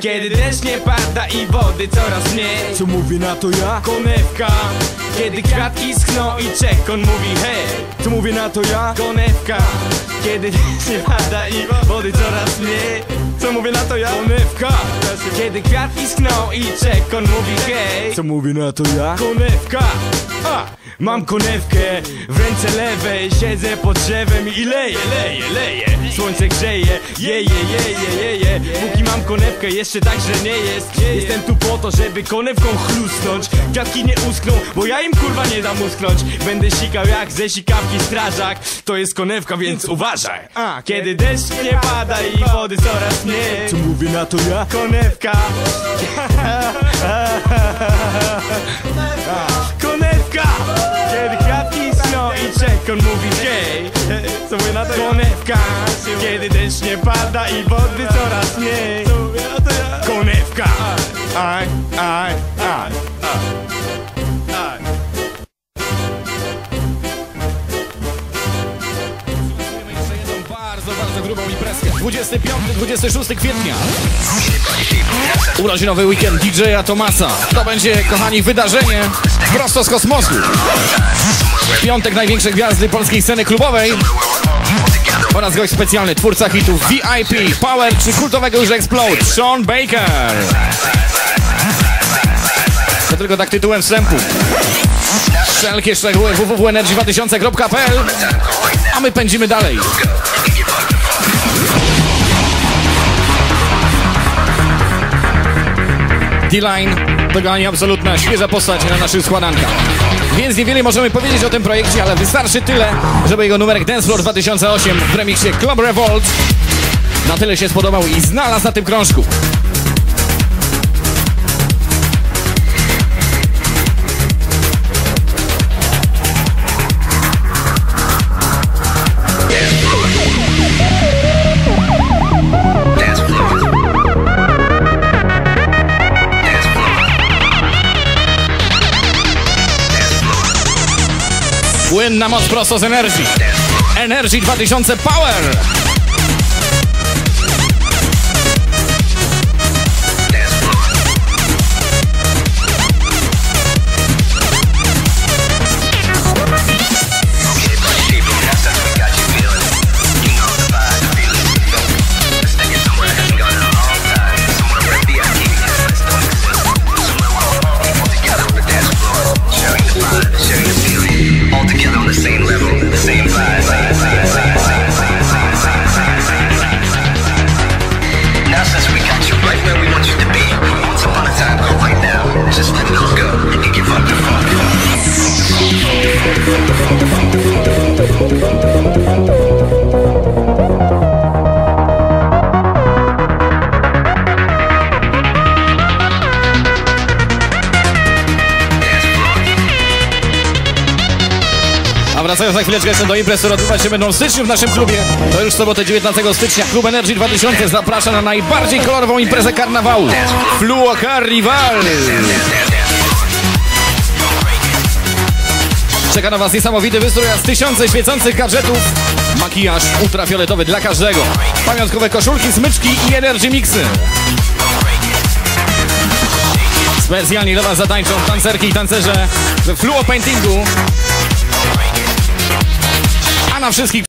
Kiedy deszcz nie pada i wody coraz mniej Co mówi na to ja? Konewka Kiedy kwiatki schną i czekon mówi hej Co mówi na to ja? Konewka Kiedy nie pada i wody coraz mniej Co mówię na to ja? Konewka Kiedy kwiatki schną i czekon mówi hej Co mówi na to ja? Konewka A! Mam konewkę w ręce lewej Siedzę pod drzewem i leję, leję, leję Słońce grzeje, jeje, jeje, jeje Póki mam konewkę jeszcze tak, że nie jest Jestem tu to, żeby konewką chlusnąć. Kwiatki nie uskną, bo ja im kurwa nie dam usknąć Będę sikał jak ze sikawki strażak. To jest konewka, więc uważaj. Kiedy deszcz nie pada i wody coraz mniej. Co mówi na to ja? Konewka. Konewka. Kiedy kwiatki śnią i czekon mówi hej. Co mówi na to ja? Konewka. Kiedy deszcz nie pada i wody coraz mniej? Konewka Aj Bardzo, bardzo grubą imprezkę 25-26 kwietnia Urodzinowy weekend DJ-a Tomasa. To będzie, kochani, wydarzenie prosto z kosmosu. Piątek największej gwiazdy polskiej sceny klubowej oraz gość specjalny, twórca hitów VIP, Power czy kultowego już Explode, Sean Baker. To tylko tak tytułem wstępu. Wszelkie szczegóły www.energy2000.pl A my pędzimy dalej. D-Line to gani absolutna, świeża postać na naszych składankach. Więc niewiele możemy powiedzieć o tym projekcie, ale wystarczy tyle, żeby jego numerek Dance Floor 2008 w remiksie Club Revolt na tyle się spodobał i znalazł na tym krążku. Płynna moc prosto z energii. Energy 2000 Power! Wracając za chwileczkę jeszcze do imprez, które odbywać się będą w styczniu w naszym klubie, to już sobotę 19 stycznia Klub Energy 2000 zaprasza na najbardziej kolorową imprezę karnawału. Fluo Carnival! Czeka na Was niesamowity wystrój z tysiące świecących gadżetów. Makijaż ultrafioletowy dla każdego. Pamiątkowe koszulki, smyczki i energy mixy. Specjalnie dla Was zatańczą tancerki i tancerze we fluo paintingu. Na wszystkich